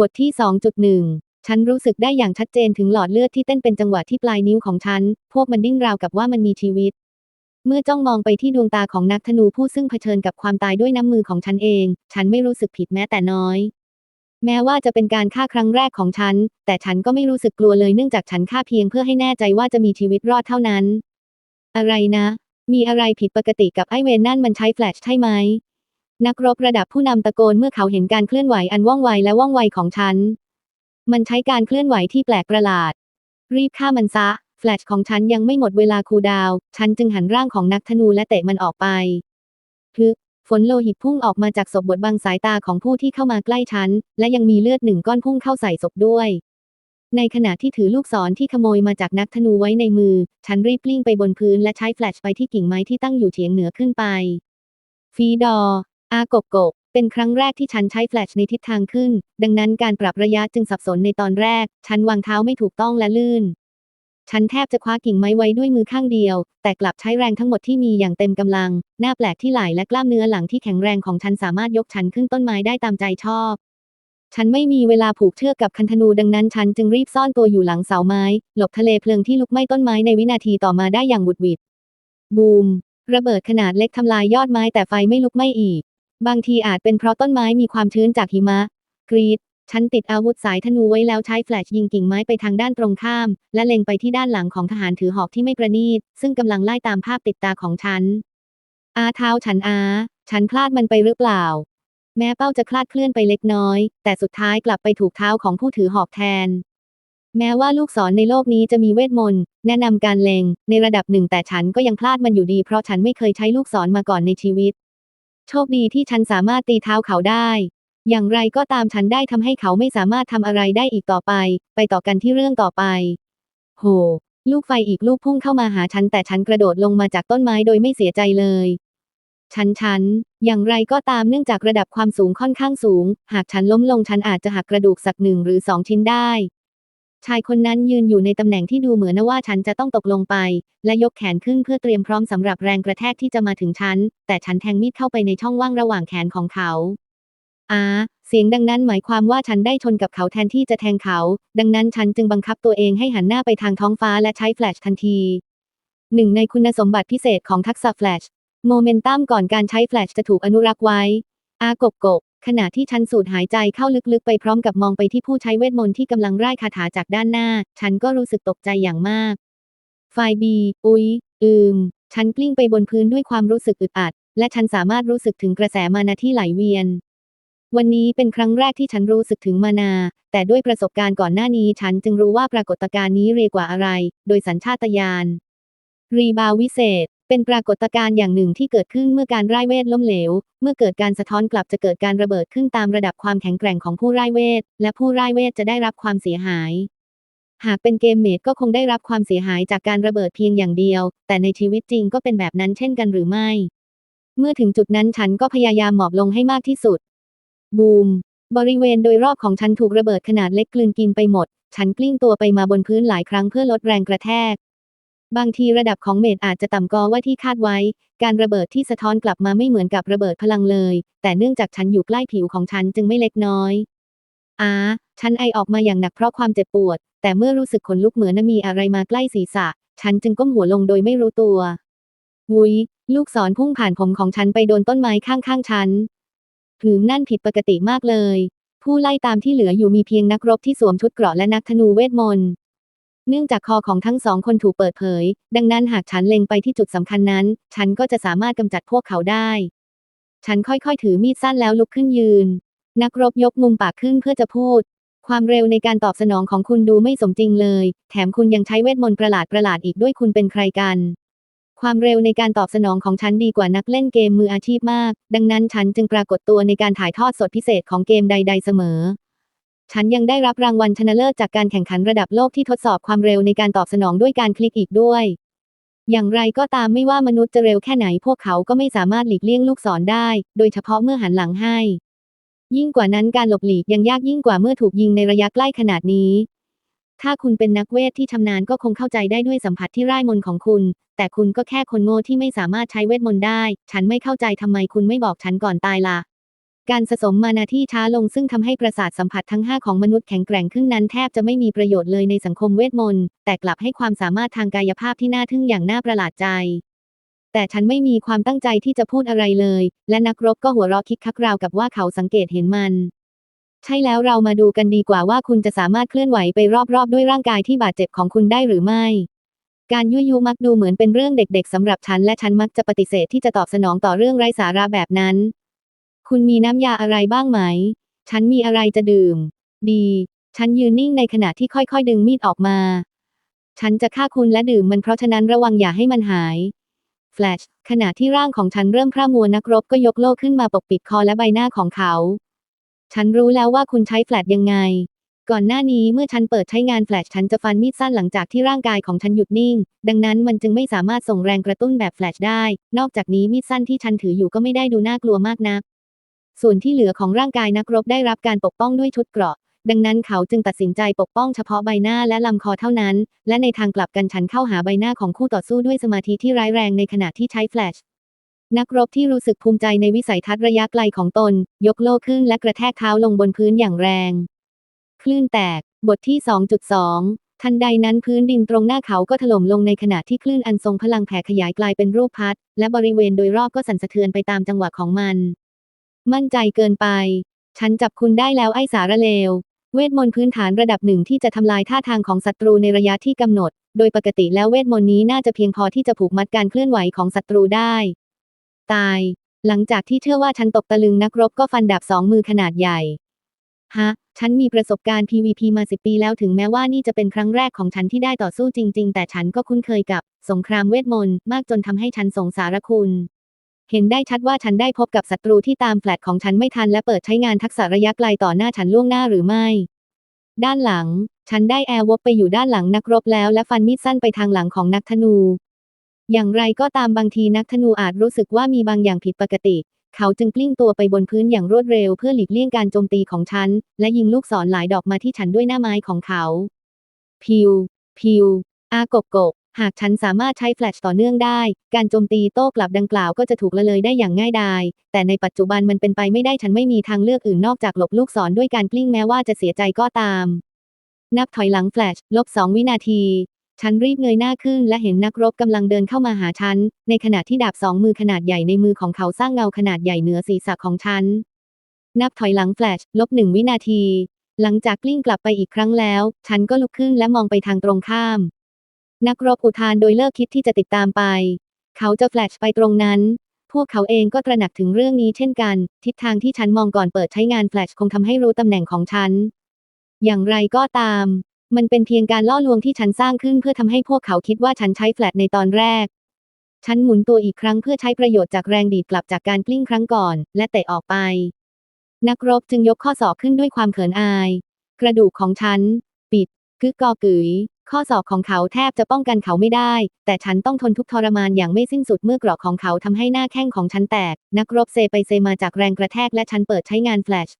บทที่ 2.1 ฉันรู้สึกได้อย่างชัดเจนถึงหลอดเลือดที่เต้นเป็นจังหวะที่ปลายนิ้วของฉัน พวกมันดิ้นราวกับว่ามันมีชีวิต เมื่อจ้องมองไปที่ดวงตาของนักธนูผู้ซึ่งเผชิญกับความตายด้วยน้ำมือของฉันเอง ฉันไม่รู้สึกผิดแม้แต่น้อย แม้ว่าจะเป็นการฆ่าครั้งแรกของฉัน แต่ฉันก็ไม่รู้สึกกลัวเลยเนื่องจากฉันฆ่าเพียงเพื่อให้แน่ใจว่าจะมีชีวิตรอดเท่านั้น อะไรนะ มีอะไรผิดปกติกับไอเวนนั่นมันใช้แฟลชใช่ไหม นักรบระดับผู้นำตะโกนเมื่อเขาเห็นการเคลื่อนไหวอันว่องไวและว่องไวของฉัน มันใช้การเคลื่อนไหวที่แปลกประหลาด รีบฆ่ามันซะ แฟลชของฉันยังไม่หมดเวลาคูดาว ฉันจึงหันร่างของนักธนูและเตะมันออกไปฮึฝนโลหิตพุ่งออกมาจากศพบดบังสายตาของผู้ที่เข้ามาใกล้ฉัน และยังมีเลือดหนึ่งก้อนพุ่งเข้าใส่ศพด้วย ในขณะที่ถือลูกศรที่ขโมยมาจากนักธนูไว้ในมือ ฉันรีบกลิ้งไปบนพื้นและใช้แฟลชไปที่กิ่งไม้ที่ตั้งอยู่เฉียงเหนือขึ้นไปฟีดอ อากกกกเป็นครั้งแรกที่ฉันใช้แฟลชในทิศทางขึ้น ดังนั้นการปรับระยะจึงสับสนในตอนแรก ฉันวางเท้าไม่ถูกต้องและลื่น ฉันแทบจะคว้ากิ่งไม้ไว้ด้วยมือข้างเดียว แต่กลับใช้แรงทั้งหมดที่มีอย่างเต็มกำลัง หน้าแปลกที่ไหล่และกล้ามเนื้อหลังที่แข็งแรงของฉันสามารถยกฉันขึ้นต้นไม้ได้ตามใจชอบฉันไม่มีเวลาผูกเชือกกับคันธนูดังนั้นฉันจึงรีบซ่อนตัวอยู่หลังเสาไม้ หลบทะเลเพลิงที่ลุกไหม้ต้นไม้ในวินาทีต่อมาได้อย่างบุดหวิดบูม ระเบิดขนาดเล็กทำลายยอดไม้แต่ไฟไม่ลุกไหม้อีก บางทีอาจเป็นเพราะต้นไม้มีความชื้นจากหิมะ กรีด ฉันติดอาวุธสายธนูไว้แล้วใช้แฟลชยิงกิ่งไม้ไปทางด้านตรงข้าม และเล็งไปที่ด้านหลังของทหารถือหอกที่ไม่ประณีต ซึ่งกำลังไล่ตามภาพติดตาของฉัน อาเท้าฉันอา ฉันพลาดมันไปหรือเปล่า แม้เป้าจะคลาดเคลื่อนไปเล็กน้อย แต่สุดท้ายกลับไปถูกเท้าของผู้ถือหอกแทน แม้ว่าลูกศรในโลกนี้จะมีเวทมนต์แนะนำการเล็งในระดับหนึ่งแต่ฉันก็ยังพลาดมันอยู่ดีเพราะฉันไม่เคยใช้ลูกศรมาก่อนในชีวิต โชคดีที่ฉันสามารถตีเท้าเขาได้ อย่างไรก็ตามฉันได้ทำให้เขาไม่สามารถทำอะไรได้อีกต่อไป ไปต่อกันที่เรื่องต่อไป โห ลูกไฟอีกลูกพุ่งเข้ามาหาฉันแต่ฉันกระโดดลงมาจากต้นไม้โดยไม่เสียใจเลย ฉันฉัน อย่างไรก็ตามเนื่องจากระดับความสูงค่อนข้างสูง หากฉันล้มลงฉันอาจจะหักกระดูกสักหนึ่งหรือสองชิ้นได้ ชายคนนั้นยืนอยู่ในตำแหน่งที่ดูเหมือนว่าฉันจะต้องตกลงไป และยกแขนขึ้นเพื่อเตรียมพร้อมสำหรับแรงกระแทกที่จะมาถึงฉัน แต่ฉันแทงมีดเข้าไปในช่องว่างระหว่างแขนของเขาอาเสียงดังนั้นหมายความว่าฉันได้ชนกับเขาแทนที่จะแทงเขา ดังนั้นฉันจึงบังคับตัวเองให้หันหน้าไปทางท้องฟ้าและใช้แฟลชทันที หนึ่งในคุณสมบัติพิเศษของทักษะแฟลชโมเมนตัมก่อนการใช้แฟลชจะถูกอนุรักษ์ไว้ อากกกก ขณะที่ฉันสูดหายใจเข้าลึกๆไปพร้อมกับมองไปที่ผู้ใช้เวทมนต์ที่กำลังร่ายคาถาจากด้านหน้า ฉันก็รู้สึกตกใจอย่างมากไฟบีอุ๊ย อืม ฉันกลิ้งไปบนพื้นด้วยความรู้สึกอึดอัด และฉันสามารถรู้สึกถึงกระแสมานาที่ไหลเวียน วันนี้เป็นครั้งแรกที่ฉันรู้สึกถึงมานา แต่ด้วยประสบการณ์ก่อนหน้านี้ฉันจึงรู้ว่าปรากฏการณ์นี้เรียกว่าอะไร โดยสัญชาตญาณรีบาววิเศษ เป็นปรากฏการณ์อย่างหนึ่งที่เกิดขึ้นเมื่อการไร่ายเวทล้มเหลว เมื่อเกิดการสะท้อนกลับจะเกิดการระเบิดขึ้นตามระดับความแข็งแกร่งของผู้ไร่ายเวท และผู้ไร่ายเวทจะได้รับความเสียหาย หากเป็นเกมเมดก็คงได้รับความเสียหายจากการระเบิดเพียงอย่างเดียว แต่ในชีวิตจริงก็เป็นแบบนั้นเช่นกันหรือไม่ เมื่อถึงจุดนั้นฉันก็พยายามหมอบลงให้มากที่สุด บูม บริเวณโดยรอบของฉันถูกระเบิดขนาดเล็กกลืนกินไปหมด ฉันกลิ้งตัวไปมาบนพื้นหลายครั้งเพื่อลดแรงกระแทก บางทีระดับของเมดอาจจะต่ำกว่าที่คาดไว้ การระเบิดที่สะท้อนกลับมาไม่เหมือนกับระเบิดพลังเลย แต่เนื่องจากฉันอยู่ใกล้ผิวของฉันจึงไม่เล็กน้อยอาฉันไอออกมาอย่างหนักเพราะความเจ็บปวด แต่เมื่อรู้สึกขนลุกเหมือนมีอะไรมาใกล้ศีรษะ ฉันจึงก้มหัวลงโดยไม่รู้ตัววุยลูกศรพุ่งผ่านผมของฉันไปโดนต้นไม้ข้างๆฉันผืมนั่นผิดปกติมากเลย ผู้ไล่ตามที่เหลืออยู่มีเพียงนักรบที่สวมชุดเกราะและนักธนูเวทมนต์ เนื่องจากคอของทั้งสองคนถูกเปิดเผย ดังนั้นหากฉันเล็งไปที่จุดสำคัญนั้น ฉันก็จะสามารถกำจัดพวกเขาได้ ฉันค่อยๆ ถือมีดสั้นแล้วลุกขึ้นยืน นักรบยกมุมปากขึ้นเพื่อจะพูด ความเร็วในการตอบสนองของคุณดูไม่สมจริงเลย แถมคุณยังใช้เวทมนต์ประหลาดประหลาดๆอีกด้วยคุณเป็นใครกัน ความเร็วในการตอบสนองของฉันดีกว่านักเล่นเกมมืออาชีพมาก ดังนั้นฉันจึงปรากฏตัวในการถ่ายทอดสดพิเศษของเกมใด ๆ เสมอ ฉันยังได้รับรางวัลชนะเลิศจากการแข่งขันระดับโลกที่ทดสอบความเร็วในการตอบสนองด้วยการคลิกอีกด้วย อย่างไรก็ตามไม่ว่ามนุษย์จะเร็วแค่ไหนพวกเขาก็ไม่สามารถหลีกเลี่ยงลูกศรได้ โดยเฉพาะเมื่อหันหลังให้ ยิ่งกว่านั้นการหลบหลีกยังยากยิ่งกว่าเมื่อถูกยิงในระยะใกล้ขนาดนี้ ถ้าคุณเป็นนักเวทที่ชำนาญก็คงเข้าใจได้ด้วยสัมผัสที่ร่ายมนของคุณ แต่คุณก็แค่คนโง่ที่ไม่สามารถใช้เวทมนต์ได้ ฉันไม่เข้าใจทำไมคุณไม่บอกฉันก่อนตายล่ะ การสะสมมานาที่ช้าลงซึ่งทำให้ประสาทสัมผัสทั้ง 5 ของมนุษย์แข็งแกร่งขึ้นนั้นแทบจะไม่มีประโยชน์เลยในสังคมเวทมนต์ แต่กลับให้ความสามารถทางกายภาพที่น่าทึ่งอย่างน่าประหลาดใจ แต่ฉันไม่มีความตั้งใจที่จะพูดอะไรเลย และนักรบก็หัวเราะคิกคักราวกับว่าเขาสังเกตเห็นมัน ใช่แล้วเรามาดูกันดีกว่าว่าคุณจะสามารถเคลื่อนไหวไปรอบๆด้วยร่างกายที่บาดเจ็บของคุณได้หรือไม่การยุยยุมักดูเหมือนเป็นเรื่องเด็กๆสำหรับฉันและฉันมักจะปฏิเสธที่จะตอบสนองต่อเรื่องไร้สาระแบบนั้น คุณมีน้ำยาอะไรบ้างไหม ฉันมีอะไรจะดื่ม ดี ฉันยืนนิ่งในขณะที่ค่อยๆดึงมีดออกมา ฉันจะฆ่าคุณและดื่มมันเพราะฉะนั้นระวังอย่าให้มันหาย แฟลช ขณะที่ร่างของฉันเริ่มพร่ามัวนักรบก็ยกโล่ขึ้นมาปกปิดคอและใบหน้าของเขา ฉันรู้แล้วว่าคุณใช้แฟลชยังไง ก่อนหน้านี้เมื่อฉันเปิดใช้งานแฟลชฉันจะฟันมีดสั้นหลังจากที่ร่างกายของฉันหยุดนิ่ง ดังนั้นมันจึงไม่สามารถส่งแรงกระตุ้นแบบแฟลชได้ นอกจากนี้มีดสั้นที่ฉันถืออยู่ก็ไม่ได้ดูน่ากลัวมากนัก ส่วนที่เหลือของร่างกายนักรบได้รับการปกป้องด้วยชุดเกราะ ดังนั้นเขาจึงตัดสินใจปกป้องเฉพาะใบหน้าและลำคอเท่านั้น และในทางกลับกันฉันเข้าหาใบหน้าของคู่ต่อสู้ด้วยสมาธิที่ร้ายแรงในขณะที่ใช้แฟลชนักรบที่รู้สึกภูมิใจในวิสัยทัศน์ระยะไกลของตน ยกโล่ขึ้นและกระแทกเท้าลงบนพื้นอย่างแรง คลื่นแตก บทที่ 2.2 ทันใดนั้นพื้นดินตรงหน้าเขาก็ถล่มลงในขณะที่คลื่นอันทรงพลังแผ่ขยายกลายเป็นรูปพัด และบริเวณโดยรอบก็สั่นสะเทือนไปตามจังหวะของมัน มั่นใจเกินไป ฉันจับคุณได้แล้วไอ้สารเลว เวทมนต์พื้นฐานระดับหนึ่งที่จะทำลายท่าทางของศัตรูในระยะที่กำหนด โดยปกติแล้วเวทมนต์นี้น่าจะเพียงพอที่จะผูกมัดการเคลื่อนไหวของศัตรูได้ ตาย หลังจากที่เชื่อว่าฉันตกตะลึงนักรบก็ฟันดาบสองมือขนาดใหญ่ ฮะ ฉันมีประสบการณ์ PVP มาสิปีแล้วถึงแม้ว่านี่จะเป็นครั้งแรกของฉันที่ได้ต่อสู้จริง ๆ แต่ฉันก็คุ้นเคยกับ สงครามเวทมนต์มากจนทำให้ฉันสงสารคุณ เห็นได้ชัดว่าฉันได้พบกับศัตรูที่ตามแฟลตของฉันไม่ทันและเปิดใช้งานทักษะระยะไกลต่อหน้าฉันล่วงหน้าหรือไม่ ด้านหลัง ฉันได้แอร์วบไปอยู่ด้านหลังนักรบแล้วและฟันมีดสั้นไปทางหลังของนักธนู อย่างไรก็ตามบางทีนักธนูอาจรู้สึกว่ามีบางอย่างผิดปกติ เขาจึงกลิ้งตัวไปบนพื้นอย่างรวดเร็วเพื่อหลีกเลี่ยงการโจมตีของฉัน และยิงลูกศรหลายดอกมาที่ฉันด้วยหน้าไม้ของเขา พิว พิว อากกก หากฉันสามารถใช้แฟลชต่อเนื่องได้ การโจมตีโต้กลับดังกล่าวก็จะถูกละเลยได้อย่างง่ายดาย แต่ในปัจจุบันมันเป็นไปไม่ได้ฉันไม่มีทางเลือกอื่นนอกจากหลบลูกศรด้วยการกลิ้งแม้ว่าจะเสียใจก็ตาม นับถอยหลังแฟลชลบสองวินาที ฉันรีบเงยหน้าขึ้นและเห็นนักรบกำลังเดินเข้ามาหาฉัน ในขณะที่ดาบสองมือขนาดใหญ่ในมือของเขาสร้างเงาขนาดใหญ่เหนือศีรษะของฉัน นับถอยหลังแฟลชลบหนึ่งวินาที หลังจากกลิ้งกลับไปอีกครั้งแล้ว ฉันก็ลุกขึ้นและมองไปทางตรงข้าม นักรบอุทานโดยเลิกคิดที่จะติดตามไป เขาจะแฟลชไปตรงนั้น พวกเขาเองก็ตระหนักถึงเรื่องนี้เช่นกัน ทิศทางที่ฉันมองก่อนเปิดใช้งานแฟลชคงทำให้รู้ตำแหน่งของฉัน อย่างไรก็ตาม มันเป็นเพียงการล่อลวงที่ฉันสร้างขึ้นเพื่อทำให้พวกเขาคิดว่าฉันใช้แฟลชในตอนแรก ฉันหมุนตัวอีกครั้งเพื่อใช้ประโยชน์จากแรงดีดกลับจากการกลิ้งครั้งก่อน และเตะออกไป นักรบจึงยกข้อศอกขึ้นด้วยความเขินอาย กระดูกของฉัน ปิดกึกกอกึ๋ย ข้อศอกของเขาแทบจะป้องกันเขาไม่ได้ แต่ฉันต้องทนทุกทรมานอย่างไม่สิ้นสุดเมื่อกราะของเขาทำให้หน้าแข้งของฉันแตก นักรบเซไปเซมาจากแรงกระแทกและฉันเปิดใช้งานแฟลช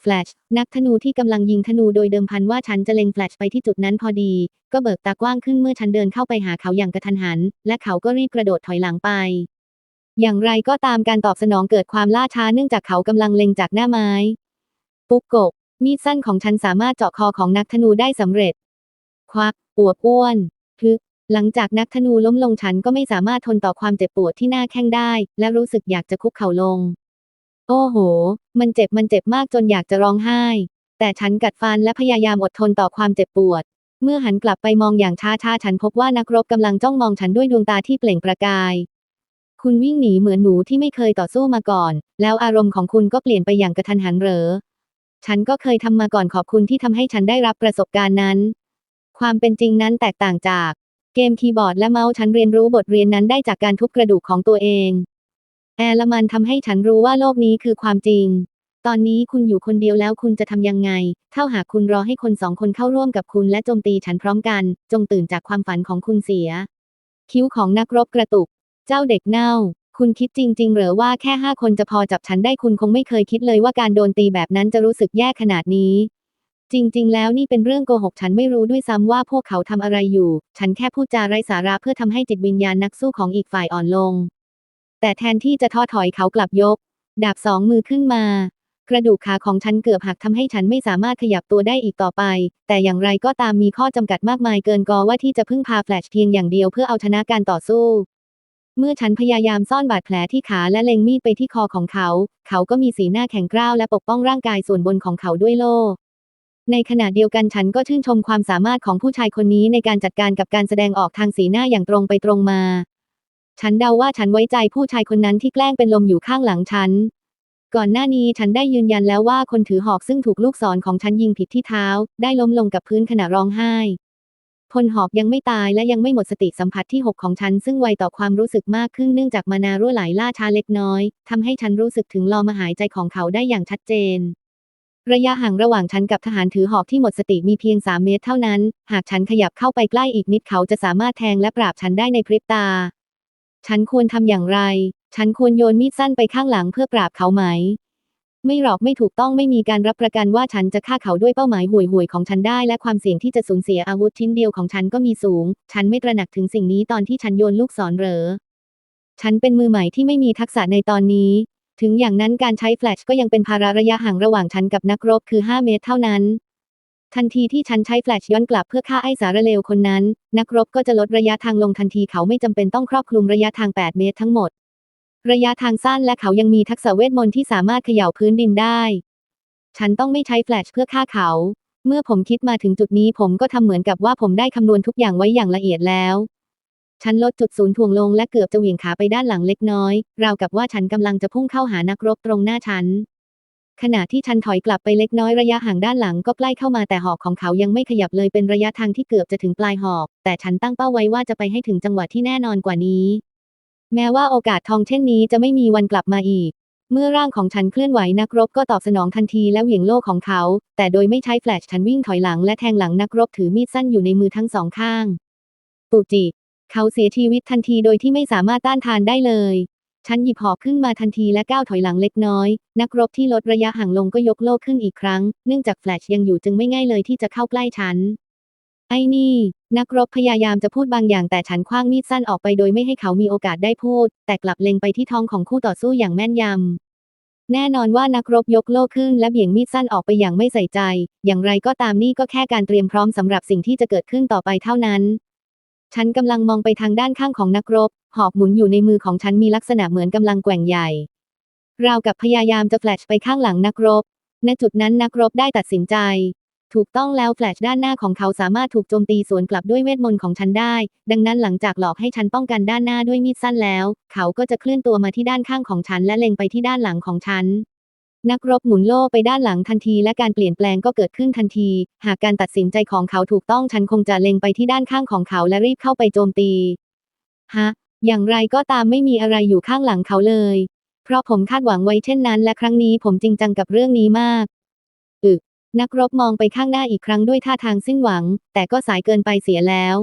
แฟลชนักธนูที่กำลังยิงธนูโดยเดิมพันว่าฉันจะเล็งแฟลชไปที่จุดนั้นพอดี ก็เบิกตากว้างขึ้นเมื่อฉันเดินเข้าไปหาเขาอย่างกระทันหัน และเขาก็รีบกระโดดถอยหลังไป อย่างไรก็ตามการตอบสนองเกิดความล่าช้าเนื่องจากเขากำลังเล็งจากหน้าไม้ ปุ๊กกกมีดสั้นของฉันสามารถเจาะคอของนักธนูได้สำเร็จ ควักอวบอ้วนทึกหลังจากนักธนูล้มลงฉันก็ไม่สามารถทนต่อความเจ็บปวดที่หน้าแข้งได้ และรู้สึกอยากจะคุกเข่าลง โอ้โห มันเจ็บมันเจ็บมากจนอยากจะร้องไห้ แต่ฉันกัดฟันและพยายามอดทนต่อความเจ็บปวด เมื่อหันกลับไปมองอย่างช้าๆ ฉันพบว่านักรบกำลังจ้องมองฉันด้วยดวงตาที่เปล่งประกาย คุณวิ่งหนีเหมือนหนูที่ไม่เคยต่อสู้มาก่อน แล้วอารมณ์ของคุณก็เปลี่ยนไปอย่างกระทันหันเหรอ ฉันก็เคยทำมาก่อนขอบคุณที่ทำให้ฉันได้รับประสบการณ์นั้น ความเป็นจริงนั้นแตกต่างจากเกมคีย์บอร์ดและเมาส์ฉันเรียนรู้บทเรียนนั้นได้จากการทุบกระดูกของตัวเอง แอร์ลมันทำให้ฉันรู้ว่าโลกนี้คือความจริง ตอนนี้คุณอยู่คนเดียวแล้วคุณจะทำยังไง เท่าหากคุณรอให้คนสองคนเข้าร่วมกับคุณและโจมตีฉันพร้อมกัน จงตื่นจากความฝันของคุณเสีย คิ้วของนักรบกระตุก เจ้าเด็กเน่า คุณคิดจริง ๆ หรือว่าแค่ห้าคนจะพอจับฉันได้คุณคงไม่เคยคิดเลยว่าการโดนตีแบบนั้นจะรู้สึกแย่ขนาดนี้ จริง ๆ แล้วนี่เป็นเรื่องโกหกฉันไม่รู้ด้วยซ้ำว่าพวกเขาทำอะไรอยู่ ฉันแค่พูดจาไร้สาระเพื่อทำให้จิตวิญญาณนักสู้ของอีกฝ่ายอ่อนลง แต่แทนที่จะท้อถอยเขากลับยก ดาบสองมือขึ้นมา กระดูกขาของฉันเกือบหักทำให้ฉันไม่สามารถขยับตัวได้อีกต่อไป แต่อย่างไรก็ตามมีข้อจำกัดมากมายเกินกอว่าที่จะพึ่งพาแฟลชเพียงอย่างเดียวเพื่อเอาชนะการต่อสู้เมื่อฉันพยายามซ่อนบาดแผลที่ขาและเล็งมีดไปที่คอของเขา เขาก็มีสีหน้าแข็งกร้าวและปกป้องร่างกายส่วนบนของเขาด้วยโล่ ในขณะเดียวกันฉันก็ชื่นชมความสามารถของผู้ชายคนนี้ในการจัดการกับการแสดงออกทางสีหน้าอย่างตรงไปตรงมา ฉันเดาว่าฉันไว้ใจผู้ชายคนนั้นที่แกล้งเป็นลมอยู่ข้างหลังฉัน ก่อนหน้านี้ฉันได้ยืนยันแล้วว่าคนถือหอกซึ่งถูกลูกศรของฉันยิงผิดที่เท้า ได้ล้มลงกับพื้นขณะร้องไห้ พลหอกยังไม่ตายและยังไม่หมดสติสัมผัสที่6ของฉันซึ่งไวต่อความรู้สึกมากขึ้นเนื่องจากมานารั่วไหลล่าช้าเล็กน้อยทำให้ฉันรู้สึกถึงลมหายใจของเขาได้อย่างชัดเจน ระยะห่างระหว่างฉันกับทหารถือหอกที่หมดสติมีเพียง 3 เมตรเท่านั้น หากฉันขยับเข้าไปใกล้อีกนิดเขาจะสามารถแทงและปราบฉันได้ในพริบตา ฉันควรทำอย่างไร ฉันควรโยนมีดสั้นไปข้างหลังเพื่อปราบเขาไหม ไม่หรอกไม่ถูกต้องไม่มีการรับประกันว่าฉันจะฆ่าเขาด้วยเป้าหมายห่วยๆของฉันได้ และความเสี่ยงที่จะสูญเสียอาวุธชิ้นเดียวของฉันก็มีสูง ฉันไม่ตระหนักถึงสิ่งนี้ตอนที่ฉันโยนลูกศรเหรอ ฉันเป็นมือใหม่ที่ไม่มีทักษะในตอนนี้ ถึงอย่างนั้นการใช้แฟลชก็ยังเป็นภาระระยะห่างระหว่างฉันกับนักรบคือ 5 เมตรเท่านั้น ทันทีที่ฉันใช้แฟลชย้อนกลับเพื่อฆ่าไอ้สารเลวคนนั้น นักรบก็จะลดระยะทางลงทันทีเขาไม่จำเป็นต้องครอบคลุมระยะทาง 8 เมตรทั้งหมด ระยะทางสั้นและเขายังมีทักษะเวทมนต์ที่สามารถเขย่าพื้นดินได้ ฉันต้องไม่ใช้แฟลชเพื่อฆ่าเขา เมื่อผมคิดมาถึงจุดนี้ผมก็ทำเหมือนกับว่าผมได้คำนวณทุกอย่างไว้อย่างละเอียดแล้ว ฉันลดจุดศูนย์ถ่วงลงและเกือบจะเหวี่ยงขาไปด้านหลังเล็กน้อย ราวกับว่าฉันกำลังจะพุ่งเข้าหานักรบตรงหน้าฉัน ขณะที่ฉันถอยกลับไปเล็กน้อยระยะห่างด้านหลังก็ใกล้เข้ามาแต่หอกของเขายังไม่ขยับเลยเป็นระยะทางที่เกือบจะถึงปลายหอก แต่ฉันตั้งเป้าไว้ว่าจะไปให้ถึงจังหวะที่แน่นอนกว่านี้ แม้ว่าโอกาสทองเช่นนี้จะไม่มีวันกลับมาอีก เมื่อร่างของฉันเคลื่อนไหวนักรบก็ตอบสนองทันทีและเหวี่ยงโล่ของเขา แต่โดยไม่ใช้แฟลชฉันวิ่งถอยหลังและแทงหลังนักรบถือมีดสั้นอยู่ในมือทั้งสองข้าง ปูจิ เขาเสียชีวิตทันทีโดยที่ไม่สามารถต้านทานได้เลย ฉันหยิบหอกขึ้นมาทันทีและก้าวถอยหลังเล็กน้อย นักรบที่ลดระยะห่างลงก็ยกโล่ขึ้นอีกครั้ง เนื่องจากแฟลชยังอยู่จึงไม่ง่ายเลยที่จะเข้าใกล้ฉัน ไอ้นี่ นักรบพยายามจะพูดบางอย่างแต่ฉันคว้างมีดสั้นออกไปโดยไม่ให้เขามีโอกาสได้พูด แต่กลับเล็งไปที่ท้องของคู่ต่อสู้อย่างแม่นยำแน่นอนว่านักรบยกโล่ขึ้นและเบี่ยงมีดสั้นออกไปอย่างไม่ใส่ใจ อย่างไรก็ตามนี่ก็แค่การเตรียมพร้อมสำหรับสิ่งที่จะเกิดขึ้นต่อไปเท่านั้น ฉันกำลังมองไปทางด้านข้างของนักรบ หอกหมุนอยู่ในมือของฉันมีลักษณะเหมือนกำลังแกว่งใหญ่ ราวกับพยายามจะแฟลชไปข้างหลังนักรบ ณจุดนั้นนักรบได้ตัดสินใจ ถูกต้องแล้วแฟลชด้านหน้าของเขาสามารถถูกโจมตีสวนกลับด้วยเวทมนต์ของฉันได้ ดังนั้นหลังจากหลอกให้ฉันป้องกันด้านหน้าด้วยมีดสั้นแล้ว เขาก็จะเคลื่อนตัวมาที่ด้านข้างของฉันและเล็งไปที่ด้านหลังของฉัน นักรบหมุนโล่ไปด้านหลังทันทีและการเปลี่ยนแปลงก็เกิดขึ้นทันที หากการตัดสินใจของเขาถูกต้องฉันคงจะเล็งไปที่ด้านข้างของเขาและรีบเข้าไปโจมตี ฮะ อย่างไรก็ตามไม่มีอะไรอยู่ข้างหลังเขาเลย เพราะผมคาดหวังไว้เช่นนั้น และครั้งนี้ผมจริงจังกับเรื่องนี้มาก อึกนักรบมองไปข้างหน้าอีกครั้งด้วยท่าทางสิ้นหวัง แต่ก็สายเกินไปเสียแล้ว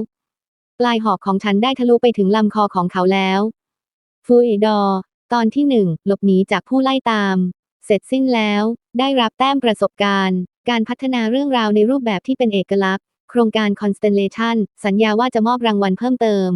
ปลายหอกของฉันได้ทะลุไปถึงลำคอของเขาแล้ว ฟูอดอ ตอนที่หนึ่งหลบหนีจากผู้ไล่ตาม เสร็จสิ้นแล้ว ได้รับแต้มประสบการณ์ การพัฒนาเรื่องราวในรูปแบบที่เป็นเอกลักษณ์ โครงการ Constellation สัญญาว่าจะมอบรางวัลเพิ่มเติม